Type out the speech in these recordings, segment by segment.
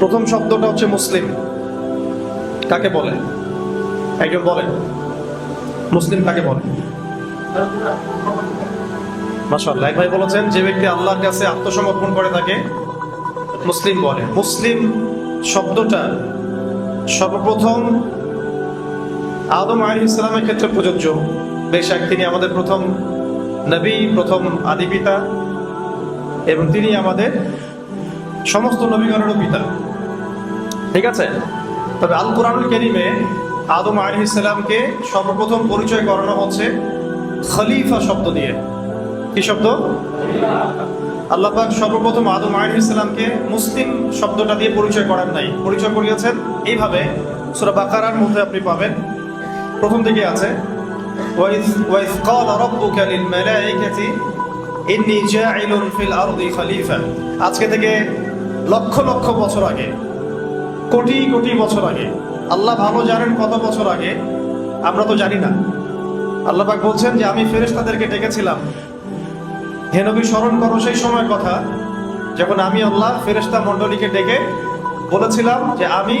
প্রথম শব্দটা হচ্ছে মুসলিম। কাকে বলে? একজন বলেন মুসলিম কাকে বলে? মাশাআল্লাহ, এক ভাই বলেছেন, যে ব্যক্তি আল্লাহর কাছে আত্মসমর্পণ করে থাকে মুসলিম বলে। মুসলিম শব্দটা সর্বপ্রথম আদম আলী ইসলামের ক্ষেত্রে প্রযোজ্য। বেশাক তিনি আমাদের প্রথম নবী, প্রথম আদি পিতা এবং তিনি আমাদের সমস্ত নবীগণেরও পিতা। ঠিক আছে? তবে আল কোরআনুল কেরিমে আদম আলী ইসলামকে সর্বপ্রথম পরিচয় করানো হচ্ছে খলিফা শব্দ দিয়ে। কি শব্দ? আল্লাহ পাক সর্বপ্রথম আদম আলী ইসলামকে মুসলিম শব্দটা দিয়ে পরিচয় করার নাই। পরিচয় করিয়েছেন এইভাবে। সূরা বাকারার মধ্যে আপনি পাবেন। প্রথম দিকে আছে আজকে থেকে লক্ষ লক্ষ বছর আগে কোটি কোটি বছর আগে, আল্লাহ ভালো জানেন কত বছর আগে, আমরা তো জানি না। আল্লাহ পাক বলছেন যে, আমি ফেরেশতাদেরকে ডেকেছিলাম। হেনবি স্মরণ করো সেই সময়ের কথা, যখন আমি আল্লাহ ফেরেশতা মণ্ডলীকে ডেকে বলেছিলাম যে, আমি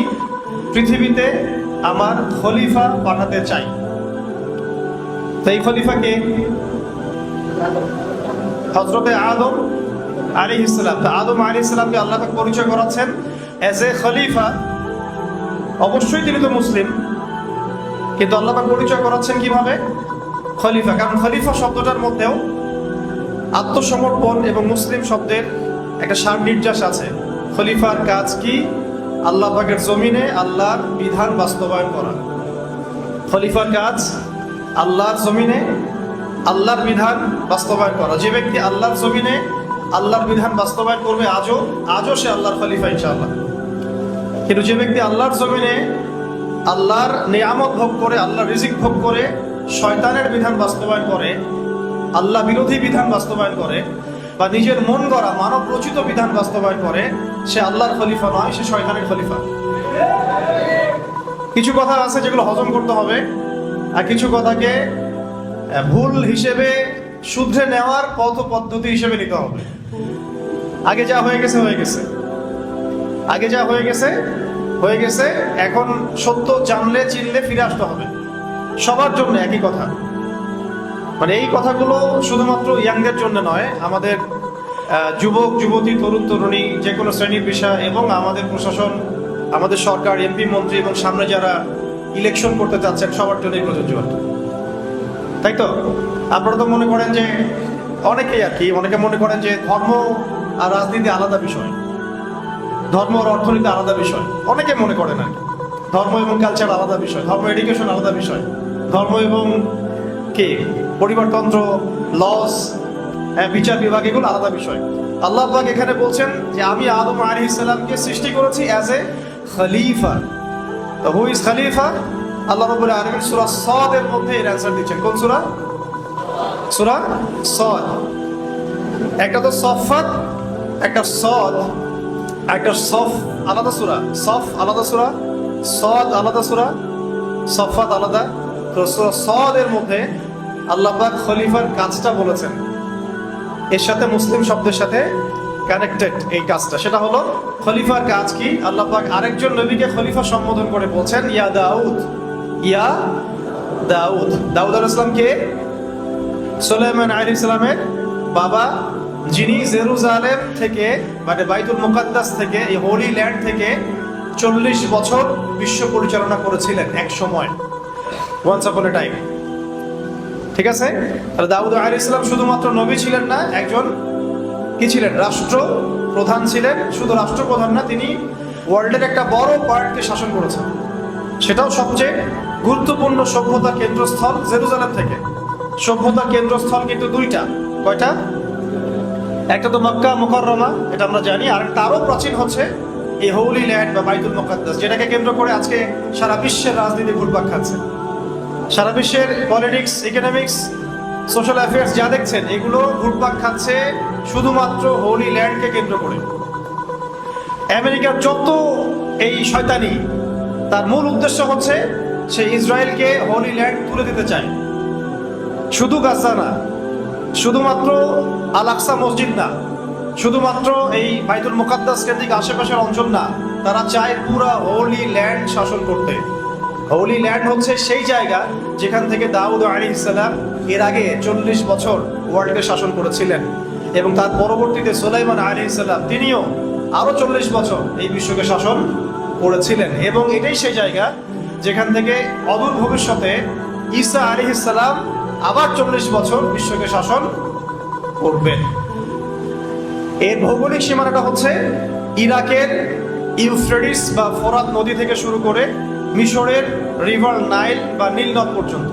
পৃথিবীতে আমার খলিফা পাঠাতে চাই। তো এই খলিফাকে হজরতে আদম আলী ইসলাম তো আদম আলী ইসলামকে আল্লাহ পরিচয় করাচ্ছেন। এজ এ খলিফা অবশ্যই তিনি তো মুসলিম। কিন্তু আল্লাহ পরিচয় করাচ্ছেন কীভাবে? খলিফা। কারণ খলিফা শব্দটার মধ্যেও আত্মসমর্পণ এবং মুসলিম শব্দের একটা সার নির্যাস আছে। খলিফার কাজ কি? আল্লাহ পাকের জমিনে আল্লাহর বিধান বাস্তবায়ন করা। খলিফার কাজ, আল্লাহর জমিনে আল্লাহর বিধান বাস্তবায়ন করা। যে ব্যক্তি আল্লাহর জমিনে আল্লাহর বিধান বাস্তবায়ন করবে, আজও আজও সে আল্লাহর খলিফা, ইনশাআল্লাহ। কিন্তু যে ব্যক্তি আল্লাহর জমিনে আল্লাহর নিয়ামত ভোগ করে, আল্লাহর রিজিক ভোগ করে, শয়তানের বিধান বাস্তবায়ন করে, আল্লাহ বিরোধী বিধান বাস্তবায়ন করে, বা নিজের মন গড়া, মানব রচিত বিধান বাস্তবায়ন করে, সে আল্লাহর খলিফা নয়, সে শয়তানের খলিফা। কিছু কথা আছে যেগুলো হজম করতে হবে, আর কিছু কথাকে ভুল হিসেবে শুধরে নেওয়ার পথ পদ্ধতি হিসেবে নিতে হবে। আগে যা হয়ে গেছে হয়ে গেছে। আগে যা হয়ে গেছে হয়ে গেছে, এখন সত্য জানলে, চিনলে ফিরে আসতে হবে। সবার জন্য একই কথা। মানে এই কথাগুলো শুধুমাত্র ইয়াংদের জন্য নয়, আমাদের যুবক, যুবতী, তরুণ, তরুণী, যে কোনো শ্রেণির বিষয় এবং আমাদের প্রশাসন, আমাদের সরকার, এমপি, মন্ত্রী এবং সামনে যারা ইলেকশন করতে চাচ্ছেন, সবার জন্যই প্রযোজ্য তাই তো? আপনারা তো মনে করেন যে অনেকেই আর কি, অনেকে মনে করেন যে ধর্ম আর রাজনীতি আলাদা বিষয়। ধর্ম আর অর্থনীতি আলাদা বিষয়। অনেকে মনে করে না ধর্ম এবং কালচার আলাদা বিষয়, ধর্ম এডুকেশন আলাদা বিষয়। ধর্ম এবং কে? পরিবারতন্ত্র লস হ্যাঁ বিচার বিভাগ, এগুলো আলাদা বিষয়। আল্লাহ পাক এখানে বলছেন যে, আমি আদম আলী ইসলামকে সৃষ্টি করেছি অ্যাজ এ খলিফা তো হু ইজ খলিফা আল্লাহ রবুল আলমিন সুরা সদের মধ্যে এর অ্যান্সার দিচ্ছেন। কোন সুরা? সুরা সদ। একটা তো সফাত, একটা সদ। একটা সফ আলাদা সুরা, সফ আলাদা সুরা, সদ আলাদা সুরা, সফাত আলাদা। তো সদের মধ্যে আল্লাপাক খলিফার কাজটা বলেছেন। এর সাথে মুসলিম শব্দের সাথে কানেক্টেড এই কাজটা। সেটা হলো, খলিফার কাজ কি? আল্লাহ আরেকজন নবীকে খলিফা সম্বোধন করে বলছেন, ইয়া দাউদ ইয়া দাউদ। দাউদ আলাইহিস সালাম কে? সুলাইমান আলাইহিস সালামের বাবা যিনি জেরুজালেম থেকে মানে বাইতুল মুকাদ্দাস থেকে, এই হোলি ল্যান্ড থেকে চল্লিশ বছর বিশ্ব পরিচালনা করেছিলেন এক সময়। ওয়ান্স আপন এ টাইম ঠিক আছে? তাহলে দাউদ আলী ইসলাম শুধুমাত্র নবী ছিলেন না, একজন কি ছিলেন? রাষ্ট্র প্রধান ছিলেন। শুধু রাষ্ট্রপ্রধান না, তিনি ওয়ার্ল্ডের একটা বড় পার্টকে শাসন করেছেন। সেটাও সবচেয়ে গুরুত্বপূর্ণ সভ্যতা কেন্দ্রস্থল জেরুজালেম থেকে। সভ্যতা কেন্দ্রস্থল কিন্তু দুইটা। কয়টা? একটা তো মক্কা মুকররমা, এটা আমরা জানি। আর তারও প্রাচীন হচ্ছে, এই হৌলি ল্যান্ড বা বাইতুল মোকাদ্দাস, যেটাকে কেন্দ্র করে আজকে সারা বিশ্বের রাজনীতি ঘুরপাক খাচ্ছে। সারা বিশ্বের পলিটিক্স ইকোনমিক্স সোশ্যাল অ্যাফেয়ার্স যা দেখছেন, এগুলো ঘুরপাক খাচ্ছে শুধুমাত্র হোলি ল্যান্ডকে কেন্দ্র করে। আমেরিকার যত এই শয়তানি, তার মূল উদ্দেশ্য হচ্ছে সে ইসরায়েলকে হোলি ল্যান্ড তুলে দিতে চায়। শুধু গাজা না, শুধুমাত্র আল আকসা মসজিদ না। শুধুমাত্র এই বাইতুল মুকাদ্দাস কেন্দ্রিক আশেপাশের অঞ্চল না, তারা চায় পুরা হোলি ল্যান্ড শাসন করতে। হোলি ল্যান্ড হচ্ছে সেই জায়গা যেখান থেকে দাউদ আলী ইসলাম এর আগে চল্লিশ বছর ওয়ার্ল্ডকে শাসন করেছিলেন। এবং তার পরবর্তীতে সোলাইমান আলী ইসলাম তিনিও আরও চল্লিশ বছর এই বিশ্বকে শাসন করেছিলেন। এবং এটাই সেই জায়গা যেখান থেকে অদূর ভবিষ্যতে ঈসা আলী ইসলাম আবার চল্লিশ বছর বিশ্বকে শাসন করবেন। এর ভৌগোলিক সীমানাটা হচ্ছে ইরাকের ইউফ্রেডিস বা ফোরাত নদী থেকে শুরু করে মিশরের রিভার নাইল বা নীল নদ পর্যন্ত।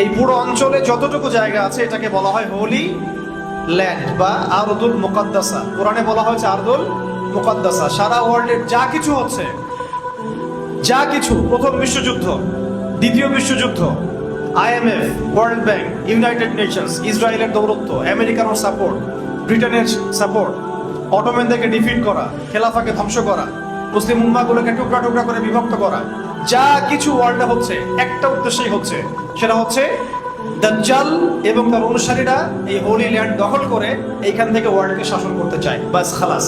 এই পুরো অঞ্চলে যতটুকু জায়গা আছে, এটাকে বলা হয় হোলি ল্যান্ড বা আরদুল মুকাদ্দাসা। কোরআনে বলা হয়েছে আরদুল মুকাদ্দাসা। সারা ওয়ার্ল্ডের যা কিছু হচ্ছে, যা কিছু প্রথম বিশ্বযুদ্ধ, দ্বিতীয় বিশ্বযুদ্ধ IMF World Bank United Nations ইসরায়েলের দৌরত্ব আমেরিকার সাপোর্ট ব্রিটেনের সাপোর্ট অটোমেনদেরকে ডিফিট করা, খেলাফাকে ধ্বংস করা, মুসলিম উম্মাগুলোকে টুকরা টুকরা করে বিভক্ত করা। যা কিছু ওয়ার্ল্ডে হচ্ছে, একটা উদ্দেশ্যই হচ্ছে, সেটা হচ্ছে দাজ্জাল এবং তার অনুসারীরা এই হোলি ল্যান্ড দখল করে এইখান থেকে ওয়ার্ল্ডকে শাসন করতে চায়। বাস, খালাস।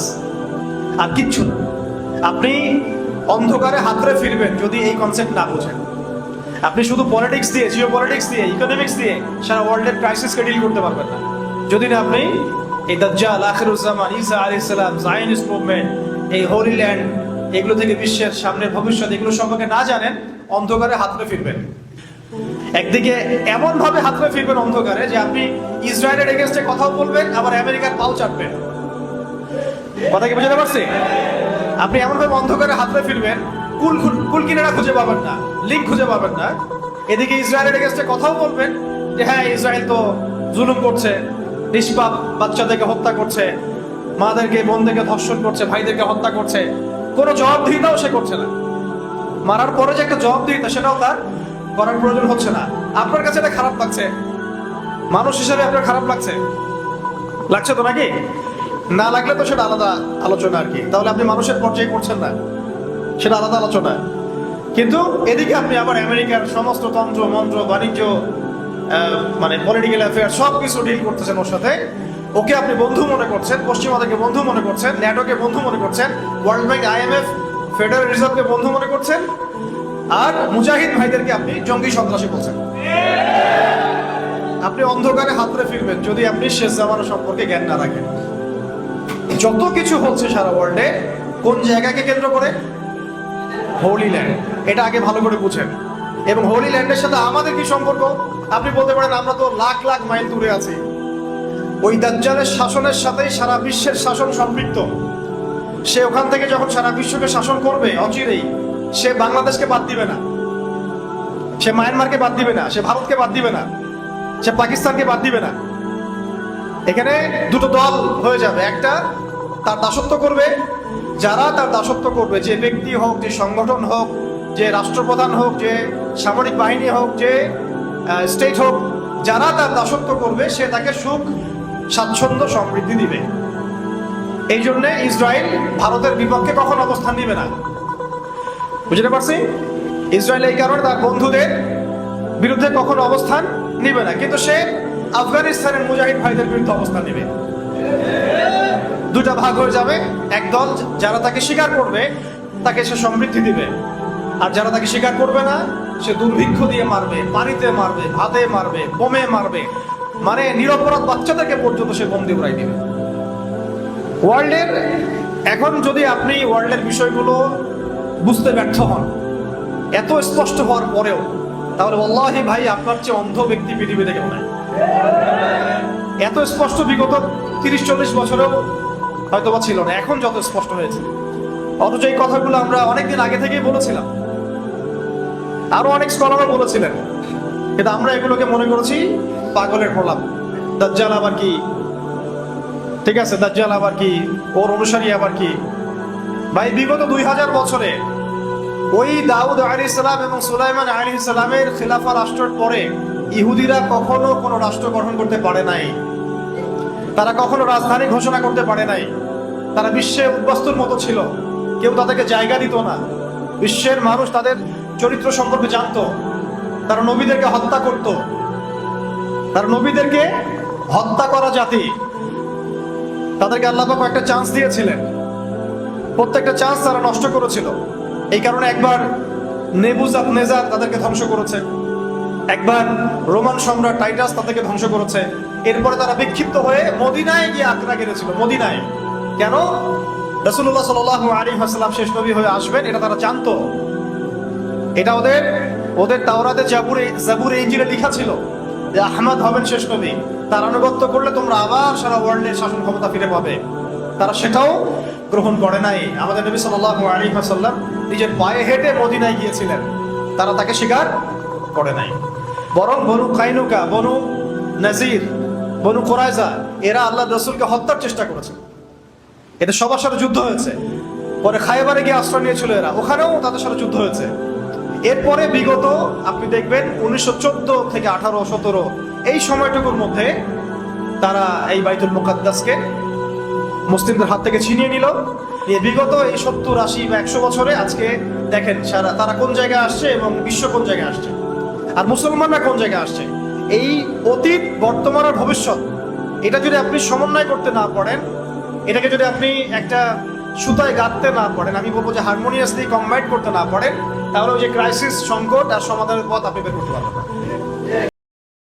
আর কিচ্ছু আপনি অন্ধকারে হাতরে ফিরবেন যদি এই কনসেপ্ট না বোঝেন। আপনি শুধু পলিটিক্স দিয়ে জিও পলিটিক্স দিয়ে ইকোনমিক্স দিয়ে সারা ওয়ার্ল্ডের ক্রাইসিসকে ডিল করতে পারবেন না। যদি না আপনি এই দাজ্জাল, আখিরুজ্জামান, ঈসা আলাইহিস সালাম জায়নিস্ট মুভমেন্ট এই হোলি ল্যান্ড এগুলো থেকে বিশ্বের সামনের ভবিষ্যৎ এগুলো সম্পর্কে না জানেন, অন্ধকারে হাতরে ফিরবেন। একদিকে এমন ভাবে হাতরে ফিরবেন অন্ধকারে যে আপনি ইসরায়েলের এগেনস্টে কথাও বলবেন, আবার আমেরিকার পাও চাটবেন। কথা কি বুঝতে পারছি আপনি এমন ভাবে অন্ধকারে হাতরে ফিরবেন কুল কুল কিনারা খুঁজে পাবেন না। লিঙ্ক খুঁজে পাবেন না। এদিকে ইসরায়েলের এগেনস্টে কথাও বলবেন যে হ্যাঁ ইসরায়েল তো জুলুম করছে, নিষ্পাপ বাচ্চাদেরকে হত্যা করছে, মাদেরকে, বোনদেরকে ধর্ষণ করছে, ভাইদেরকে হত্যা করছে। কোনো জবাবদিহিতাও সে করছে না। মারার পরে যে একটা জবাবদিহিতা, সেটাও তার করার প্রয়োজন হচ্ছে না। আপনার কাছে এটা খারাপ লাগছে? মানুষ হিসেবে আপনার খারাপ লাগছে? লাগছে তো নাকি? না লাগলে তো সেটা আলাদা আলোচনা আর কি। তাহলে আপনি মানুষের পর্যায়ে করছেন না। সেটা আলাদা আলোচনা। কিন্তু এদিকে আপনি আবার আমেরিকার সমস্ত তন্ত্র, মন্ত্র, বাণিজ্য মানে পলিটিক্যাল অ্যাফেয়ার সব কিছু ডিল করতেছেন ওর সাথে। ওকে আপনি বন্ধু মনে করছেন, পশ্চিমাদেরকে বন্ধু মনে করছেন, ন্যাটোকে বন্ধু মনে করছেন ওয়ার্ল্ড ব্যাংক আইএমএফ ফেডারেল রিজার্ভকে বন্ধু মনে করছেন, আর মুজাহিদ ভাইদেরকে আপনি জঙ্গি সন্ত্রাসী বলছেন। আপনি অন্ধকারে হাত হাতরে ফিরবেন যদি আপনি শেষ জামানা সম্পর্কে জ্ঞান না রাখেন। যত কিছু হচ্ছে সারা ওয়ার্ল্ডে কোন জায়গাকে কেন্দ্র করে? হোলি ল্যান্ড এটা আগে ভালো করে বুঝেন। এবং হোলি ল্যান্ডের সাথে আমাদের কি সম্পর্ক? আপনি বলতে পারেন, আমরা তো লাখ লাখ মাইল দূরে আছি। ওই দাজ্জালের শাসনের সাথেই সারা বিশ্বের শাসন সম্পৃক্ত। সে ওখান থেকে যখন সারা বিশ্বকে শাসন করবে, অচিরেই সে বাংলাদেশকে বাদ দিবে না। সে মায়ানমারকে বাদ দিবে না। সে ভারতকে বাদ দিবে না। সে পাকিস্তানকে বাদ দিবে না। এখানে দুটো দল হয়ে যাবে। একটা তার দাসত্ব করবে যারা তার দাসত্ব করবে, যে ব্যক্তি হোক, যে সংগঠন হোক, যে রাষ্ট্রপ্রধান হোক, যে সামরিক বাহিনী হোক, যে স্টেট হোক, যারা তার দাসত্ব করবে, সে তাকে সুখ, স্বাচ্ছন্দ্য, সমৃদ্ধি দিবে। এই জন্যে ইসরায়েল ভারতের বিপক্ষে কখন অবস্থান নিবে না? বুঝতে পারছি? ইসরায়েল এই কারণে তার বন্ধুদের বিরুদ্ধে কখনো অবস্থান নিবে না। কিন্তু সে আফগানিস্তানের মুজাহিদ ভাইদের বিরুদ্ধে অবস্থান নেবে। দুটা ভাগ হয়ে যাবে। একদল যারা তাকে স্বীকার করবে, তাকে সে সমৃদ্ধি দিবে। আর যারা তাকে স্বীকার করবে না, সে দুর্ভিক্ষ দিয়ে মারবে, পানিতে মারবে, ভাতে মারবে, বোমে মারবে। মানে নিরপরাধ বাচ্চাদেরকে পর্যন্ত সে বন্দি উড়াই দিবে। ওয়ার্ল্ডের, এখন যদি আপনি ওয়ার্ল্ডের বিষয়গুলো বুঝতে ব্যর্থ হন, এত স্পষ্ট হওয়ার পরেও, তাহলে আল্লাহি ভাই আপনার চেয়ে অন্ধ ব্যক্তি পৃথিবীতে কেউ নাই এত স্পষ্ট বিগত তিরিশ চল্লিশ বছরেও হয়তো বা ছিল না, এখন যত স্পষ্ট হয়েছে। অথচ এই কথাগুলো আমরা অনেকদিন আগে থেকেই বলেছিলাম। আরও অনেক স্কলারও বলেছিলেন। কিন্তু আমরা এগুলোকে মনে করেছি পাগলের প্রলাপ। দাজ্জাল আবার কি? ঠিক আছে, দাজ্জাল আবার কি? ওর অনুসারী আবার কি? ভাই, বিগত দুই হাজার বছরে ওই দাউদ আলী ইসলাম এবং সুলাইমান আলী ইসলামের খিলাফা রাষ্ট্রের পরে ইহুদিরা কখনো কোনো রাষ্ট্র গঠন করতে পারে নাই। তারা কখনো রাজধানী ঘোষণা করতে পারে নাই। তারা বিশ্বে উদ্বাস্তুর মতো ছিল। কেউ তাদেরকে জায়গা দিত না। বিশ্বের মানুষ তাদের চরিত্র সম্পর্কে জানতো। তারা নবীদেরকে হত্যা করত। তারা নবীদেরকে হত্যা করা জাতি। তাদেরকে আল্লাহ একটা চান্স দিয়েছিলেন। প্রত্যেকটা চান্স তারা নষ্ট করেছিল। এই কারণে একবার নেবুজাত নেজাত তাদেরকে ধ্বংস করেছে। একবার রোমান সম্রাট টাইটাস তাদেরকে ধ্বংস করেছে। এরপরে তারা বিক্ষিপ্ত হয়ে মদিনায় গিয়ে আক্রা গেড়েছিল। মদিনায়। কেন? রসুল্লাহ সাল আলী হাসলাম শেষ নবী হয়ে আসবেন, এটা তারা জানতো। এটা ওদের ওদের তাওরাতে জাবুরে জাবুরে ইঞ্জিনে লেখা ছিল যে আহমদ হবেন শেষ নবী। তার আনুগত্য করলে তোমরা আবার সারা ওয়ার্ল্ডের শাসন ক্ষমতা ফিরে পাবে। তারা সেটাও গ্রহণ করে নাই। আমাদের নবী সাল্লাহ আলী হাসাল্লাম নিজের পায়ে হেঁটে মদিনায় গিয়েছিলেন। তারা তাকে স্বীকার করে নাই। বরং বনু কাইনুকা, বনু নাজির, বনু কোরাইজা এরা আল্লাহ রসুলকে হত্যার চেষ্টা করেছে। এটা সবার সাথে যুদ্ধ হয়েছে। পরে খাইবারে গিয়ে আশ্রয় নিয়েছিল এরা। ওখানেও তাদের সাথে যুদ্ধ হয়েছে। এরপরে বিগত, আপনি দেখবেন, উনিশশো চোদ্দ থেকে আঠারো, সতেরো, এই সময়টুকুর মধ্যে তারা এই বাইতুল মুকাদ্দাসকে মুসলিমদের হাত থেকে ছিনিয়ে নিল। বিগত এই সত্তর, আশি বা একশো বছরে আজকে দেখেন সারা, তারা কোন জায়গায় আসছে এবং বিশ্ব কোন জায়গায় আসছে? আর মুসলমানরা কোন জায়গায় আসছে? এই অতীত, বর্তমান আর ভবিষ্যৎ, এটা যদি আপনি সমন্বয় করতে না পারেন এটাকে যদি আপনি একটা সুতায় গাঁথতে না পারেন, আমি বলব যে হারমোনিয়াসলি কম্বাইন করতে না পারেন, তাহলে ওই যে ক্রাইসিস সংকট আর সমাধানের পথ আপনি বের করতে পারবেন না।